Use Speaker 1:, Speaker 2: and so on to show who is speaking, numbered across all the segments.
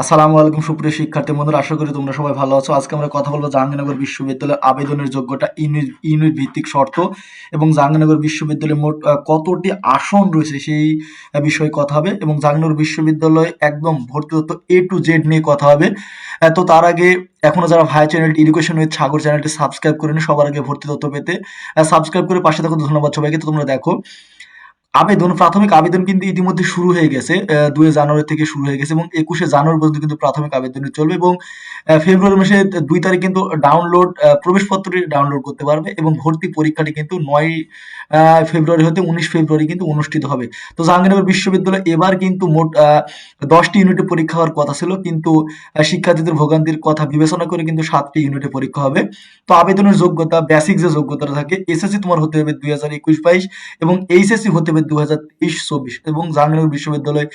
Speaker 1: আসসালামু আলাইকুম সুপ্রিয় শিক্ষার্থী বন্ধুরা, আশা করি তোমরা সবাই ভালো আছো। আজকে আমরা কথা বলব জাহাঙ্গীরনগর বিশ্ববিদ্যালয়ের আবেদনের যোগ্যতা ইউনিট ভিত্তিক শর্ত এবং জাহাঙ্গীরনগর বিশ্ববিদ্যালয়ে মোট কতটি আসন রয়েছে সেই বিষয়ে কথা হবে এবং জাহাঙ্গীরনগর বিশ্ববিদ্যালয়ে একদম ভর্তি তথ্য এ টু জেড নিয়ে কথা হবে। তো তার আগে এখনও যারা ভাই চ্যানেলটি এডুকেশন উইথ সাগর চ্যানেলটি সাবস্ক্রাইব করে সবার আগে ভর্তি তথ্য পেতে সাবস্ক্রাইব করে পাশে থাকো, ধন্যবাদ সবাইকে। তো তোমরা দেখো আবেদন, প্রাথমিক আবেদন কিন্তু ইতিমধ্যে শুরু হয়ে গেছে দুই জানুয়ারি থেকে শুরু হয়ে গেছে এবং একুশে জানুয়ারি পর্যন্ত কিন্তু প্রাথমিক আবেদন চলবে এবং ফেব্রুয়ারি মাসে দুই তারিখ কিন্তু ডাউনলোড প্রবেশপত্রটি ডাউনলোড করতে পারবে এবং ভর্তি পরীক্ষাটি কিন্তু নয় ফেব্রুয়ারি হতে উনিশ ফেব্রুয়ারি কিন্তু অনুষ্ঠিত হবে। তো জাহাঙ্গীরনগর বিশ্ববিদ্যালয় এবার কিন্তু মোট দশটি ইউনিটে পরীক্ষা হওয়ার কথা ছিল, কিন্তু শিক্ষার্থীদের ভোগান্তির কথা বিবেচনা করে কিন্তু সাতটি ইউনিটে পরীক্ষা হবে। তো আবেদনের যোগ্যতা বেসিক যে যোগ্যতাটা থাকে, এসএসসি তোমার হতে হবে দুই হাজার একুশ বাইশ এবং এইচএসসি হতে হবে দু হাজার তেইশ, চব্বিশ এবং জাহাঙ্গীরনগর বিশ্ববিদ্যালয়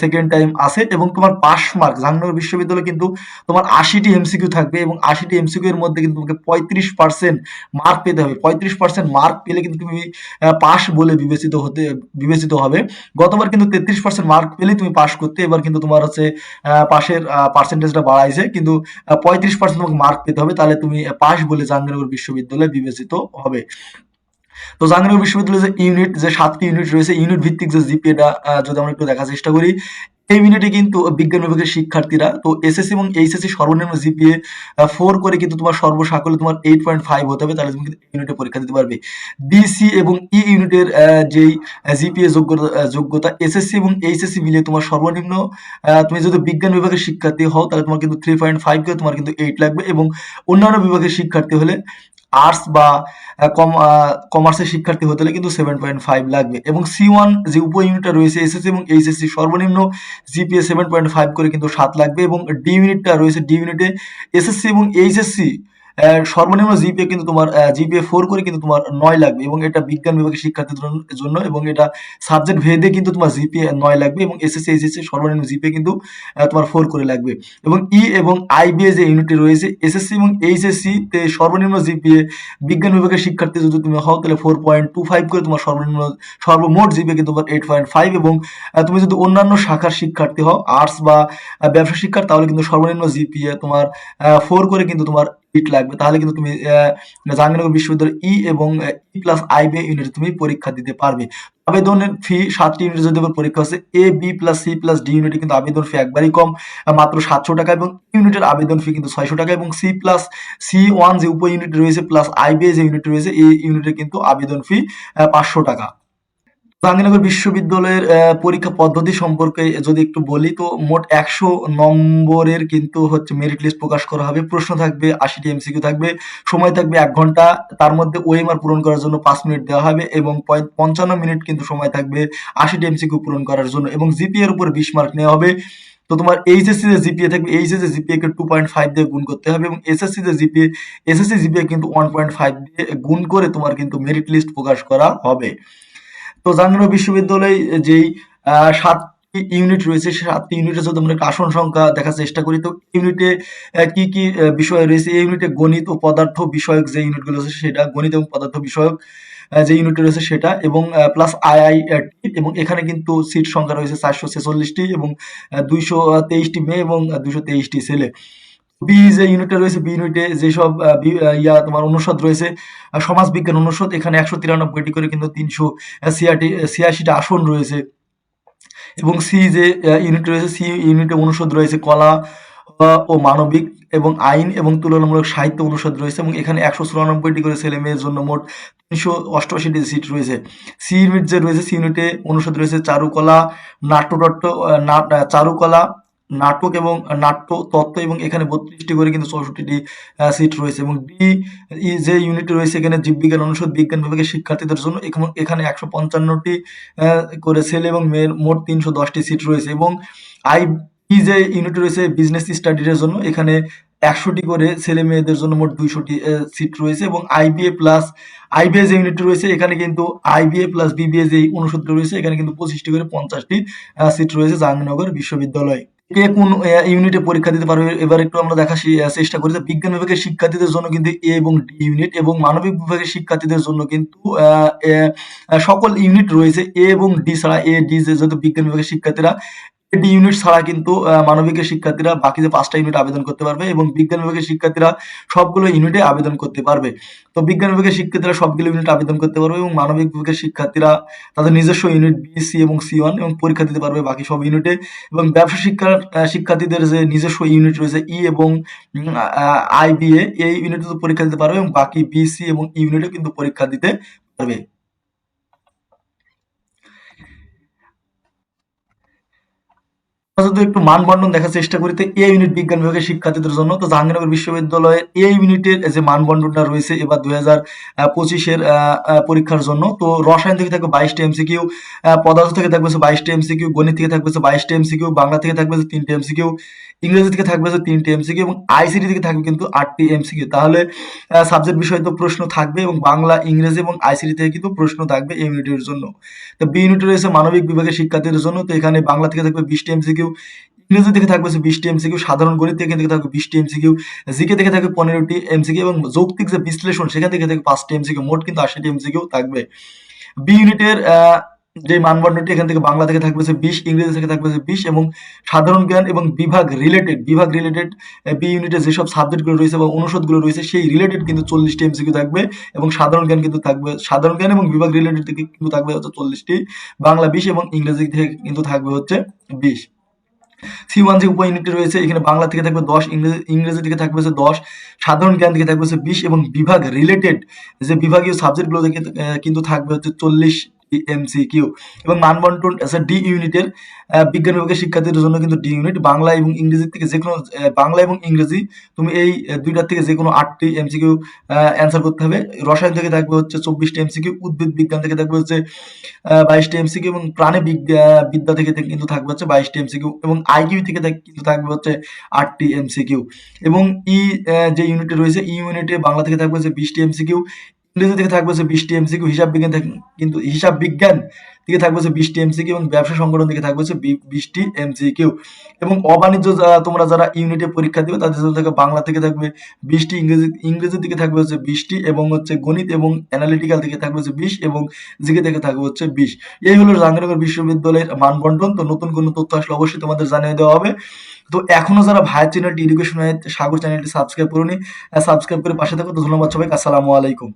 Speaker 1: সেকেন্ড টাইম আছে এবং তোমার পাস মার্ক জাহাঙ্গীরনগর বিশ্ববিদ্যালয় কিন্তু তোমার আশিটি এমসিকিউ থাকবে এবং আশিটি এমসিকিউ এর মধ্যে কিন্তু তোমাকে পঁয়ত্রিশ পার্সেন্ট মার্ক পেতে হবে। পঁয়ত্রিশ পার্সেন্ট মার্ক পেলে কিন্তু তুমি পাস বলে বিবেচিত হতে, বিবেচিত হবে। গতবার কিন্তু তেত্রিশ পার্সেন্ট মার্ক পেলে তুমি পাস করতে, এবার কিন্তু তোমার হচ্ছে পাশের পার্সেন্টেজটা বাড়াইছে। কিন্তু পঁয়ত্রিশ পার্সেন্ট তোমাকে মার্ক পেতে হবে। তাহলে তুমি পাস বলে জাহাঙ্গীরনগর বিশ্ববিদ্যালয় বিবেচিত হবে। তো জাহাঙ্গীরনগর বিশ্ববিদ্যালয়ের যে ইউনিট যে সাতটি ইউনিট রয়েছে ইউনিট ভিত্তিক যে জিপিএটা যদি আমরা একটু দেখার চেষ্টা করি এই ইউনিটে কিন্তু বিজ্ঞান বিভাগের শিক্ষার্থীরা তো এসএসসি এবং এইচএসসি সর্বনিম্ন জিপিএ ফোর করে কিন্তু তোমার সর্বসাকলে তোমার এইট পয়েন্ট ফাইভ হতে হবে তাহলে তুমি কিন্তু ইউনিটে পরীক্ষা দিতে পারবে। বিসি এবং ই ইউনিটের আহ, যেই জিপিএ যোগ্যতা যোগ্যতা এসএসসি এবং এইচএসসি মিলিয়ে তোমার সর্বনিম্ন তুমি যদি বিজ্ঞান বিভাগের শিক্ষার্থী হও তাহলে তোমার কিন্তু থ্রি পয়েন্ট ফাইভ করে তোমার কিন্তু এইট লাগবে এবং অন্যান্য বিভাগের শিক্ষার্থী হলে আর্টস বা কম কমার্সের শিক্ষার্থী হতে হলে কিন্তু সেভেন পয়েন্ট ফাইভ লাগবে। এবং সি ওয়ান যে উপ ইউনিটটা রয়েছে এসএসসি এবং এইচএসসি সর্বনিম্ন জিপিএ সেভেন পয়েন্ট ফাইভ করে কিন্তু সাত লাগবে এবং ডি ইউনিটটা রয়েছে ডি ইউনিটে এসএসসি এবং এইচএসসি সর্বনিম্ন জিপিএ কিন্তু তোমার জিপিএ ফোর করে কিন্তু তোমার নয় লাগবে এবং এটা বিজ্ঞান বিভাগের শিক্ষার্থীদের জন্য- এবং এটা সাবজেক্ট ভেদে কিন্তু তোমার জিপিএ নয় লাগবে এবং এসএসসি এইচএসসি সর্বনিম্ন জিপিএ কিন্তু তোমার ফোর করে লাগবে। এবং ই এবং আইবিএ যে ইউনিটে রয়েছে এসএসসি এবং এইচএসসি তে সর্বনিম্ন জিপিএ বিজ্ঞান বিভাগের শিক্ষার্থী যদি তুমি হও, তাহলে ফোর পয়েন্ট টু ফাইভ করে তোমার সর্বনিম্ন সর্বমোট জিপিএ কিন্তু তোমার এইট পয়েন্ট ফাইভ এবং তুমি যদি অন্যান্য শাখার শিক্ষার্থী হও আর্টস বা ব্যবসা শিক্ষার, তাহলে কিন্তু সর্বনিম্ন জিপিএ তোমার ফোর করে কিন্তু তোমার ইট লাগবে, তাহলে কিন্তু তুমি জাহাঙ্গীরনগর বিশ্ববিদ্যালয় ই এবং ই প্লাস আইবিএ ইউনিটে তুমি পরীক্ষা দিতে পারবে। আবেদনের ফি সাতটি ইউনিটে যদি পরীক্ষা হচ্ছে A B plus C plus D ইউনিটে কিন্তু আবেদন ফি একবারই কম মাত্র সাতশো টাকা এবং ইউনিটের আবেদন ফি কিন্তু ছয়শো টাকা এবং সি প্লাস সি ওয়ান যে উপ ইউনিট রয়েছে প্লাস আই আইবিএ যে ইউনিট রয়েছে, এই ইউনিটে কিন্তু আবেদন ফি পাঁচশো টাকা। জাহাঙ্গীরনগর বিশ্ববিদ্যালয়ের পরীক্ষা পদ্ধতি সম্পর্কে যদি একটু বলি, তো মোট একশো নম্বরের কিন্তু হচ্ছে মেরিট লিস্ট প্রকাশ করা হবে। প্রশ্ন থাকবে, আশিটি এমসিকিউ থাকবে, সময় থাকবে এক ঘণ্টা। তার মধ্যে ওএমআর পূরণ করার জন্য পাঁচ মিনিট দেওয়া হবে এবং পঞ্চান্ন মিনিট কিন্তু সময় থাকবে আশিটি এমসিকিউ পূরণ করার জন্য এবং জিপিএ এর উপর বিশ মার্ক নেওয়া হবে। তো তোমার এইচএসসি যে জিপিএ থাকবে এইচএসসি জিপিএ কে টু পয়েন্ট ফাইভ দিয়ে গুণ করতে হবে এবং এসএসসি যে জিপিএ এসএসসি জিপিএ কিন্তু ওয়ান পয়েন্ট ফাইভ দিয়ে গুণ করে তোমার কিন্তু মেরিট লিস্ট প্রকাশ করা হবে। তো জাহাঙ্গীরনগর বিশ্ববিদ্যালয়ে যেই সাতটি ইউনিট রয়েছে সাতটি ইউনিটে যদি আমরা আসন সংখ্যা দেখার চেষ্টা করি। তো ইউনিটে কি কি বিষয় রয়েছে? এই ইউনিটে গণিত ও পদার্থ বিষয়ক যে ইউনিটগুলো আছে, সেটা গণিত এবং পদার্থ বিষয়ক যে ইউনিট রয়েছে সেটা এবং প্লাস আইআই এবং এখানে কিন্তু সিট সংখ্যা রয়েছে চারশো ছেচল্লিশটি এবং দুইশো তেইশটি মেয়ে এবং দুইশো তেইশটি ছেলে। বি যে ইউনিটে রয়েছে বি ইউনিটে যেসব ইয়া তোমার অনুষদ রয়েছে সমাজ বিজ্ঞান অনুষদ, এখানে একশো তিরানব্বইটি করে কিন্তু তিনশো ছিয়াটি ছিয়াশিটা আসন রয়েছে। এবং সি যে ইউনিট রয়েছে সি ইউনিটে অনুষদ রয়েছে, কলা, ও মানবিক এবং আইন এবং তুলনামূলক সাহিত্য অনুষদ রয়েছে, এবং এখানে একশো চুরানব্বইটি করে ছেলে মেয়ের জন্য মোট তিনশো অষ্টআশিটি সিট রয়েছে। সি ইউনিট যে রয়েছে সি ইউনিটে অনুষদ রয়েছে, চারুকলা নাট্যতত্ত্ব নাট- চারুকলা নাটক এবং নাট্য তত্ত্ব এবং এখানে বত্রিশটি করে কিন্তু চৌষট্টিটি সিট রয়েছে এবং ডি যে ইউনিট রয়েছে এখানে জীববিজ্ঞান, অনুষদ বিজ্ঞান বিভাগের শিক্ষার্থীদের জন্য এখানে- একশো পঞ্চান্নটি করে ছেলে এবং মেয়ের মোট তিনশো দশটি সিট রয়েছে এবং আই বি যে ইউনিট রয়েছে বিজনেস স্টাডিজের জন্য এখানে একশোটি করে ছেলে মেয়েদের জন্য মোট দুইশোটি সিট রয়েছে এবং আইবিএ প্লাস আইবিএ যে ইউনিট রয়েছে এখানে কিন্তু আইবিএ প্লাস বিবিএ যে অনুষদ রয়েছে এখানে কিন্তু পঁচিশটি করে পঞ্চাশটি সিট রয়েছে জাহাঙ্গীরনগর বিশ্ববিদ্যালয়। কে কোন ইউনিটে পরীক্ষা দিতে পারবে? এবার একটু আমরা দেখা চেষ্টা করি যে বিজ্ঞান বিভাগের শিক্ষার্থীদের জন্য কিন্তু এ এবং ডি ইউনিট এবং মানবিক বিভাগের শিক্ষার্থীদের জন্য কিন্তু সকল ইউনিট রয়েছে, এ এবং ডি ছাড়া, এ, ডি যেহেতু বিজ্ঞান বিভাগের শিক্ষার্থীরা ডি ইউনিট ছাড়া কিন্তু মানবিকের শিক্ষার্থীরা বাকি যে পাঁচটা ইউনিট আবেদন করতে পারবে এবং বিজ্ঞান বিভাগের শিক্ষার্থীরা সবগুলো ইউনিটে আবেদন করতে পারবে। তো বিজ্ঞান বিভাগের শিক্ষার্থীরা সবগুলো ইউনিট আবেদন করতে পারবে এবং মানবিক বিভাগের শিক্ষার্থীরা তাদের নিজস্ব ইউনিট বি সি এবং সি ওয়ান এবং পরীক্ষা দিতে পারবে বাকি সব ইউনিটে এবং ব্যবসা শিক্ষার শিক্ষার্থীদের যে নিজস্ব ইউনিট রয়েছে ই এবং আই বি এ, এই ইউনিটে পরীক্ষা দিতে পারবে এবং বাকি বি সি এবং ইউনিটে কিন্তু পরীক্ষা দিতে পারবে। যদি একটু মানবন্টন দেখার চেষ্টা করি। তো এ ইউনিট বিজ্ঞান বিভাগের শিক্ষার্থীদের জন্য। তো জাহাঙ্গীরনগর বিশ্ববিদ্যালয়ের এ ইউনিটের যে মানবন্টনটা রয়েছে এবার দুই হাজার পঁচিশের পরীক্ষার জন্য। তো রসায়ন থেকে থাকবে বাইশটা এমসিকিউ পদার্থ থেকে থাকবে বাইশটা এমসিকিউ গণিত থেকে থাকবে বাইশটা এমসিকিউ বাংলা থেকে থাকবে তিনটে এমসিকিউ ইংরেজি থেকে থাকবে তিনটে এমসিকিউ এবং আইসিটি থেকে থাকবে কিন্তু আটটি এমসিকিউ তাহলে সাবজেক্ট বিষয় তো প্রশ্ন থাকবে এবং বাংলা, ইংরেজি এবং আইসিটি থেকে কিন্তু প্রশ্ন থাকবে এই ইউনিটের জন্য। তো বি ইউনিটে রয়েছে মানবিক বিভাগের শিক্ষার্থীদের জন্য। তো এখানে বাংলা থেকে থাকবে বিশটি এমসিকিউ ইংরেজি থেকে থাকবে হচ্ছে বিশটি এমসিকিউ সাধারণ গণিত থেকে থেকে থাকবে বিশটি এমসিকিউ জিকে থেকে থাকবে পনেরোটি এমসিকিউ এবং যৌক্তিক যে বিশ্লেষণ সেখান থেকে থাকবে পাঁচটি এমসিকিউ মোট কিন্তু আশিটি এমসিকিউ থাকবে। বি ইউনিটের যে মানদণ্ডটি এখান থেকে বাংলা থেকে থাকবে বিশ, ইংরেজি থেকে থাকবে বিশ এবং সাধারণ জ্ঞান এবং বিভাগ রিলেটেড বিভাগ রিলেটেড বি ইউনিটে যেসব সাবজেক্টগুলো রয়েছে বা অনুষদগুলো রয়েছে সেই রিলেটেড কিন্তু চল্লিশটি এমসিকিউ থাকবে এবং সাধারণ জ্ঞান কিন্তু থাকবে, সাধারণ জ্ঞান এবং বিভাগ রিলেটেড থেকে কিন্তু থাকবে হচ্ছে চল্লিশটি বাংলা বিশ এবং ইংরেজি থেকে কিন্তু থাকবে হচ্ছে বিশ। সি ওয়ান যে উপ ইউনিটটি রয়েছে, এখানে বাংলা থেকে থাকবে দশ, ইংরেজি ইংরেজি থেকে থাকবে হচ্ছে দশ, সাধারণ জ্ঞান থেকে থাকবে হচ্ছে বিশ এবং বিভাগ রিলেটেড যে বিভাগীয় সাবজেক্টগুলো থেকে কিন্তু থাকবে হচ্ছে চল্লিশ এমসিকিউ এবং মানবন্টন ডি ইউনিটের বিজ্ঞান বিভাগের শিক্ষার্থীদের জন্য কিন্তু ডি ইউনিট বাংলা এবং ইংরেজি থেকে যে কোনো বাংলা এবং ইংরেজি তুমি এই দুইটার থেকে যে কোনো আটটি এমসিকিউ অ্যান্সার করতে হবে। রসায়ন থেকে থাকবে হচ্ছে চব্বিশটি এমসিকিউ উদ্ভিদ বিজ্ঞান থেকে থাকবে হচ্ছে বাইশটি এমসিকিউ এবং প্রাণী বিদ্যা থেকে কিন্তু থাকবে হচ্ছে বাইশটি এমসিকিউ এবং আইকিউ থেকে কিন্তু থাকবে হচ্ছে আটটি এমসিকিউ এবং ই যে ইউনিটে রয়েছে ই ইউনিটে বাংলা থেকে থাকবে হচ্ছে বিশটি এমসিকিউ ইংরেজি থেকে থাকবে হচ্ছে বিশটি এমসিকিউ হিসাব বিজ্ঞান কিন্তু হিসাব বিজ্ঞান থেকে থাকবে হচ্ছে বিশটি এমসিকিউ এবং ব্যবসা সংগঠন থেকে থাকবে হচ্ছে বিশটি এমসিকিউ এবং অবাণিজ্য তোমরা যারা ইউনিটে পরীক্ষা দিবে, তাদের জন্য থেকে বাংলা থেকে থাকবে বিশটি ইংরেজি ইংরেজি থেকে থাকবে হচ্ছে বিশটি এবং হচ্ছে গণিত এবং অ্যানালিটিক্যাল থেকে থাকবে হচ্ছে বিশ এবং জিকে থেকে থাকবে হচ্ছে বিশ। এই হলো জাহাঙ্গীরনগর বিশ্ববিদ্যালয়ের মানবন্টন। তো নতুন কোনো তথ্য আসলে অবশ্যই তোমাদের জানিয়ে দেওয়া হবে। তো এখনও যারা ভাইয়ের চ্যানেলটি এডুকেশন সাগর চ্যানেলটি সাবস্ক্রাইব করুনি সাবস্ক্রাইব করে পাশে থাকো। তো ধন্যবাদ সবাইকে। আসসালামু আলাইকুম।